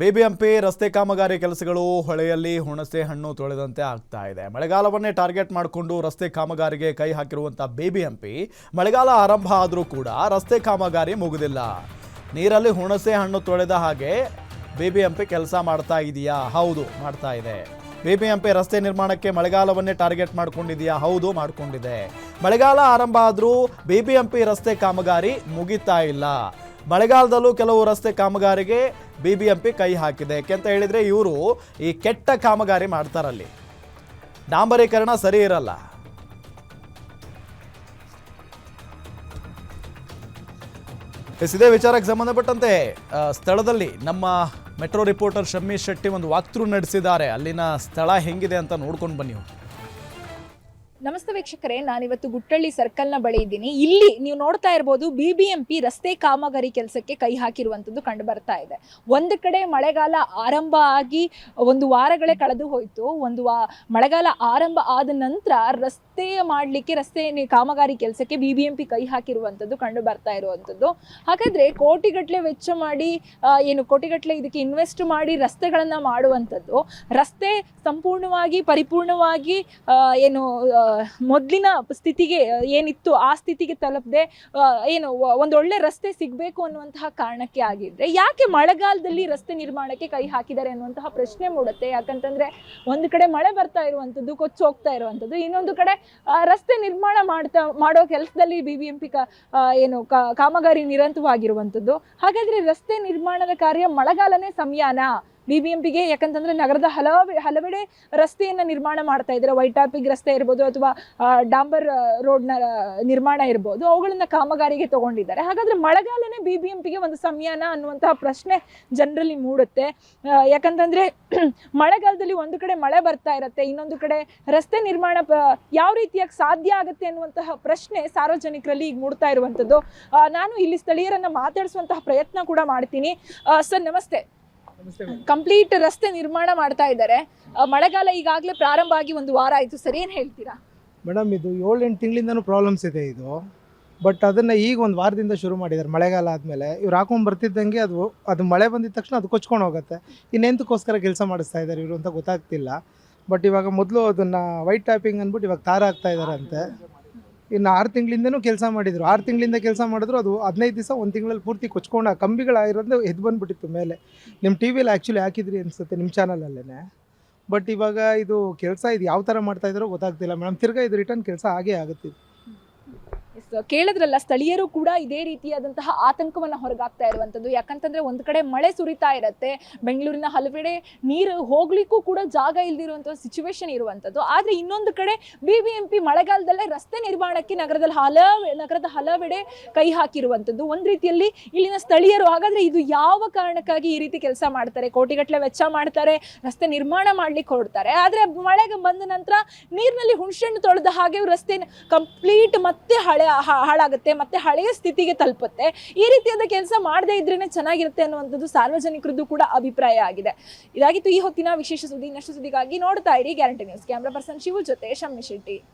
BBMP ರಸ್ತೆ ಕಾಮಗಾರಿ ಕೆಲಸಗಳು ಹೊಳೆಯಲ್ಲಿ ಹುಣಸೆ ಹಣ್ಣು ತೊಳೆದಂತೆ ಆಗ್ತಾ ಇದೆ. ಮಳೆಗಾಲವನ್ನೇ ಟಾರ್ಗೆಟ್ ಮಾಡಿಕೊಂಡು ರಸ್ತೆ ಕಾಮಗಾರಿಗೆ ಕೈ ಹಾಕಿರುವಂಥ ಬಿಬಿಎಂಪಿ, ಮಳೆಗಾಲ ಆರಂಭ ಆದರೂ ಕೂಡ ರಸ್ತೆ ಕಾಮಗಾರಿ ಮುಗಿದಿಲ್ಲ. ನೀರಲ್ಲಿ ಹುಣಸೆ ಹಣ್ಣು ತೊಳೆದ ಹಾಗೆ ಬಿಬಿಎಂಪಿ ಕೆಲಸ ಮಾಡ್ತಾ ಇದೆಯಾ? ಹೌದು, ಮಾಡ್ತಾ ಇದೆ. ಬಿಬಿಎಂಪಿ ರಸ್ತೆ ನಿರ್ಮಾಣಕ್ಕೆ ಮಳೆಗಾಲವನ್ನೇ ಟಾರ್ಗೆಟ್ ಮಾಡ್ಕೊಂಡಿದೆಯಾ? ಹೌದು, ಮಾಡಿಕೊಂಡಿದೆ. ಮಳೆಗಾಲ ಆರಂಭ ಆದರೂ ಬಿಬಿಎಂಪಿ ರಸ್ತೆ ಕಾಮಗಾರಿ ಮುಗಿತಾ ಇಲ್ಲ. ಮಳೆಗಾಲದಲ್ಲೂ ಕೆಲವು ರಸ್ತೆ ಕಾಮಗಾರಿಗೆ ಬಿ ಬಿ ಎಂ ಪಿ ಕೈ ಹಾಕಿದೆ. ಯಾಕೆಂತ ಹೇಳಿದರೆ ಇವರು ಈ ಕೆಟ್ಟ ಕಾಮಗಾರಿ ಮಾಡ್ತಾರಲ್ಲಿ. ಡಾಂಬರೀಕರಣ ಸರಿ ಇರಲ್ಲ. ಇದೇ ವಿಚಾರಕ್ಕೆ ಸಂಬಂಧಪಟ್ಟಂತೆ ಸ್ಥಳದಲ್ಲಿ ನಮ್ಮ ಮೆಟ್ರೋ ರಿಪೋರ್ಟರ್ ಶಮ್ಮಿ ಶೆಟ್ಟಿ ಒಂದು ವಾಕ್ಥ್ರೂ ನಡೆಸಿದ್ದಾರೆ. ಅಲ್ಲಿನ ಸ್ಥಳ ಹೆಂಗಿದೆ ಅಂತ ನೋಡ್ಕೊಂಡು ಬನ್ನಿ ನಮಸ್ತೆ ವೀಕ್ಷಕರೇ, ನಾನಿವತ್ತು ಗುಟ್ಟಳ್ಳಿ ಸರ್ಕಲ್ನ ಬಳಿ ಇದ್ದೀನಿ. ಇಲ್ಲಿ ನೀವು ನೋಡ್ತಾ ಇರ್ಬೋದು ಬಿ ಬಿ ಎಂ ಪಿ ರಸ್ತೆ ಕಾಮಗಾರಿ ಕೆಲಸಕ್ಕೆ ಕೈ ಹಾಕಿರುವಂಥದ್ದು ಕಂಡು ಬರ್ತಾ ಇದೆ. ಒಂದು ಕಡೆ ಮಳೆಗಾಲ ಆರಂಭ ಆಗಿ ಒಂದು ವಾರಗಳೇ ಕಳೆದು ಹೋಯಿತು. ಒಂದು ವಾ, ಮಳೆಗಾಲ ಆರಂಭ ಆದ ನಂತರ ರಸ್ತೆ ಮಾಡಲಿಕ್ಕೆ, ರಸ್ತೆ ಕಾಮಗಾರಿ ಕೆಲಸಕ್ಕೆ ಬಿ ಬಿ ಎಂ ಪಿ ಕೈ ಹಾಕಿರುವಂಥದ್ದು ಕಂಡು ಬರ್ತಾ ಇರುವಂಥದ್ದು. ಹಾಗಾದರೆ ಕೋಟಿಗಟ್ಟಲೆ ವೆಚ್ಚ ಮಾಡಿ ಏನು ಕೋಟಿಗಟ್ಟಲೆ ಇದಕ್ಕೆ ಇನ್ವೆಸ್ಟ್ ಮಾಡಿ ರಸ್ತೆಗಳನ್ನು ಮಾಡುವಂಥದ್ದು, ರಸ್ತೆ ಸಂಪೂರ್ಣವಾಗಿ, ಪರಿಪೂರ್ಣವಾಗಿ ಏನು ಮೊದಲಿನ ಸ್ಥಿತಿಗೆ, ಏನಿತ್ತು, ಆ ಸ್ಥಿತಿಗೆ ತಲುಪದೆ ಏನು, ಒಂದು ಒಳ್ಳೆ ರಸ್ತೆ ಸಿಗಬೇಕು ಅನ್ನುವಂತಹ ಕಾರಣಕ್ಕೆ ಆಗಿದ್ರೆ, ಯಾಕೆ ಮಳೆಗಾಲದಲ್ಲಿ ರಸ್ತೆ ನಿರ್ಮಾಣಕ್ಕೆ ಕೈ ಹಾಕಿದ್ದಾರೆ ಅನ್ನುವಂತಹ ಪ್ರಶ್ನೆ ಮೂಡುತ್ತೆ. ಯಾಕಂತಂದ್ರೆ, ಒಂದು ಕಡೆ ಮಳೆ ಬರ್ತಾ ಇರುವಂಥದ್ದು, ಕೊಚ್ಚು ಹೋಗ್ತಾ ಇರುವಂಥದ್ದು, ಇನ್ನೊಂದು ಕಡೆ ರಸ್ತೆ ನಿರ್ಮಾಣ ಮಾಡ್ತಾ, ಮಾಡೋ ಕೆಲಸದಲ್ಲಿ ಬಿ ಬಿ ಎಂ ಏನು ಕಾಮಗಾರಿ ನಿರಂತರವಾಗಿರುವಂಥದ್ದು. ಹಾಗಾದ್ರೆ ರಸ್ತೆ ನಿರ್ಮಾಣದ ಕಾರ್ಯ ಮಳೆಗಾಲನೇ ಸಮಯಾನ ಬಿ ಬಿ ಎಂ ಪಿಗೆ ಯಾಕಂತಂದ್ರೆ ನಗರದ ಹಲವು, ಹಲವೆಡೆ ರಸ್ತೆಯನ್ನು ನಿರ್ಮಾಣ ಮಾಡ್ತಾ ಇದ್ದಾರೆ. ವೈಟ್ ಟಾಪಿಂಗ್ ರಸ್ತೆ ಇರ್ಬೋದು ಅಥವಾ ಡಾಂಬರ್ ರೋಡ್ನ ನಿರ್ಮಾಣ ಇರ್ಬೋದು. ಅವುಗಳನ್ನ ಕಾಮಗಾರಿಗೆ ತಗೊಂಡಿದ್ದಾರೆ. ಹಾಗಾದ್ರೆ ಮಳೆಗಾಲನೇ ಬಿ ಬಿ ಎಂ ಒಂದು ಸಮಯನ ಅನ್ನುವಂತಹ ಪ್ರಶ್ನೆ ಜನರಲ್ಲಿ ಮೂಡುತ್ತೆ. ಯಾಕಂತಂದ್ರೆ ಮಳೆಗಾಲದಲ್ಲಿ ಒಂದು ಕಡೆ ಮಳೆ ಬರ್ತಾ ಇರುತ್ತೆ, ಇನ್ನೊಂದು ಕಡೆ ರಸ್ತೆ ನಿರ್ಮಾಣ ಯಾವ ರೀತಿಯಾಗಿ ಸಾಧ್ಯ ಆಗುತ್ತೆ ಅನ್ನುವಂತಹ ಪ್ರಶ್ನೆ ಸಾರ್ವಜನಿಕರಲ್ಲಿ ಈಗ ಮೂಡ್ತಾ ಇರುವಂಥದ್ದು. ನಾನು ಇಲ್ಲಿ ಸ್ಥಳೀಯರನ್ನ ಮಾತಾಡಿಸುವಂತಹ ಪ್ರಯತ್ನ ಕೂಡ ಮಾಡ್ತೀನಿ. ಸರ್, ನಮಸ್ತೆ. ಕಂಪ್ಲೀಟ್ ರಸ್ತೆ ನಿರ್ಮಾಣ ಮಾಡ್ತಾ ಇದ್ದಾರೆ. ಮಳೆಗಾಲ ಈಗಾಗಲೇ ಪ್ರಾರಂಭ ಆಗಿ ಒಂದು ವಾರ ಆಯಿತು. ಸರ್, ಏನು ಹೇಳ್ತೀರಾ? ಮೇಡಮ್, ಇದು ಏಳು ಎಂಟು ತಿಂಗಳಿಂದನೂ ಪ್ರಾಬ್ಲಮ್ಸ್ ಇದೆ ಇದು. ಬಟ್ ಅದನ್ನು ಈಗ ಒಂದು ವಾರದಿಂದ ಶುರು ಮಾಡಿದ್ದಾರೆ ಮಳೆಗಾಲ ಆದಮೇಲೆ. ಇವ್ರು ಹಾಕೊಂಡು ಬರ್ತಿದ್ದಂಗೆ ಅದು ಅದು ಮಳೆ ಬಂದಿದ ತಕ್ಷಣ ಅದು ಕೊಚ್ಕೊಂಡು ಹೋಗುತ್ತೆ. ಇನ್ನೆಂತಕ್ಕೋಸ್ಕರ ಕೆಲಸ ಮಾಡಿಸ್ತಾ ಇದ್ದಾರೆ ಇವರು ಅಂತ ಗೊತ್ತಾಗ್ತಿಲ್ಲ. ಬಟ್ ಇವಾಗ ಮೊದಲು ಅದನ್ನು ವೈಟ್ ಟ್ಯಾಪಿಂಗ್ ಅಂದ್ಬಿಟ್ಟು ಇವಾಗ ತಾರ ಹಾಕ್ತಾ ಇದ್ದಾರಂತೆ ಇನ್ನು ಆರು ತಿಂಗಳಿಂದನೂ ಕೆಲಸ ಮಾಡಿದರು. ಆರು ತಿಂಗಳಿಂದ ಕೆಲಸ ಮಾಡಿದ್ರು, ಅದು ಹದಿನೈದು ದಿವಸ ಒಂದು ತಿಂಗಳಲ್ಲಿ ಪೂರ್ತಿ ಕೊಚ್ಕೊಂಡು ಆ ಕಂಬಿಗಳಾಗಿರೋದು ಎದ್ದು ಬಂದುಬಿಟ್ಟಿತ್ತು ಮೇಲೆ. ನಿಮ್ಮ ಟಿ ವಿಲಿ ಆ್ಯಕ್ಚುಲಿ ಹಾಕಿದ್ರಿ ಅನಿಸುತ್ತೆ ನಿಮ್ಮ ಚಾನಲಲ್ಲೇ ಬಟ್ ಇವಾಗ ಇದು ಕೆಲಸ ಇದು ಯಾವ ಥರ ಮಾಡ್ತಾ ಇದ್ದಾರೋ ಗೊತ್ತಾಗ್ತಿಲ್ಲ. ಮೇಡಮ್ ತಿರ್ಗಾ ಇದು ರಿಟರ್ನ್ ಕೆಲಸ ಆಗೇ ಆಗುತ್ತೆ ಕೇಳಿದ್ರಲ್ಲ, ಸ್ಥಳೀಯರು ಕೂಡ ಇದೇ ರೀತಿಯಾದಂತಹ ಆತಂಕವನ್ನ ಹೊರಗಾಗ್ತಾ ಇರುವಂತದ್ದು ಯಾಕಂತಂದ್ರೆ ಒಂದು ಕಡೆ ಮಳೆ ಸುರಿತಾ ಇರತ್ತೆ, ಬೆಂಗಳೂರಿನ ಹಲವೆಡೆ ನೀರು ಹೋಗ್ಲಿಕ್ಕೂ ಕೂಡ ಜಾಗ ಇಲ್ದಿರುವಂತಹ ಸಿಚುವೇಶನ್ ಇರುವಂತದ್ದು ಆದ್ರೆ ಇನ್ನೊಂದು ಕಡೆ ಬಿ ಬಿ ಎಂ ಪಿ ಮಳೆಗಾಲದಲ್ಲೇ ರಸ್ತೆ ನಿರ್ಮಾಣಕ್ಕೆ ನಗರದಲ್ಲಿ ಹಲವ ನಗರದ ಹಲವೆಡೆ ಕೈ ಹಾಕಿರುವಂತದ್ದು ಒಂದ್ ರೀತಿಯಲ್ಲಿ ಇಲ್ಲಿನ ಸ್ಥಳೀಯರು, ಹಾಗಾದ್ರೆ ಇದು ಯಾವ ಕಾರಣಕ್ಕಾಗಿ ಈ ರೀತಿ ಕೆಲಸ ಮಾಡ್ತಾರೆ? ಕೋಟಿಗಟ್ಟಲೆ ವೆಚ್ಚ ಮಾಡ್ತಾರೆ, ರಸ್ತೆ ನಿರ್ಮಾಣ ಮಾಡ್ಲಿಕ್ಕೆ ಹೊರಡ್ತಾರೆ. ಆದ್ರೆ ಮಳೆಗೆ ಬಂದ ನಂತರ ನೀರಿನಲ್ಲಿ ಹುಣಸೆಹಣ್ಣು ತೊಳೆದ ಹಾಗೆ ರಸ್ತೆ ಕಂಪ್ಲೀಟ್ ಮತ್ತೆ ಹಳೆ ಹಾಳಾಗುತ್ತೆ, ಮತ್ತೆ ಹಳೆಯ ಸ್ಥಿತಿಗೆ ತಲುಪುತ್ತೆ. ಈ ರೀತಿಯಾದ ಕೆಲಸ ಮಾಡದೇ ಇದ್ರೇನೆ ಚೆನ್ನಾಗಿರುತ್ತೆ ಅನ್ನುವಂಥದ್ದು ಸಾರ್ವಜನಿಕರದ್ದು ಕೂಡ ಅಭಿಪ್ರಾಯ ಆಗಿದೆ. ಇದಾಗಿತ್ತು ಈ ಹೊತ್ತಿನ ವಿಶೇಷ ಸುದ್ದಿ. ಇನ್ನಷ್ಟು ಸುದ್ದಿಗಾಗಿ ನೋಡ್ತಾ ಇರಿ. Guarantee news. Camera person Shivu ಜೊತೆ ಶಮ್ಮಿ ಶೆಟ್ಟಿ.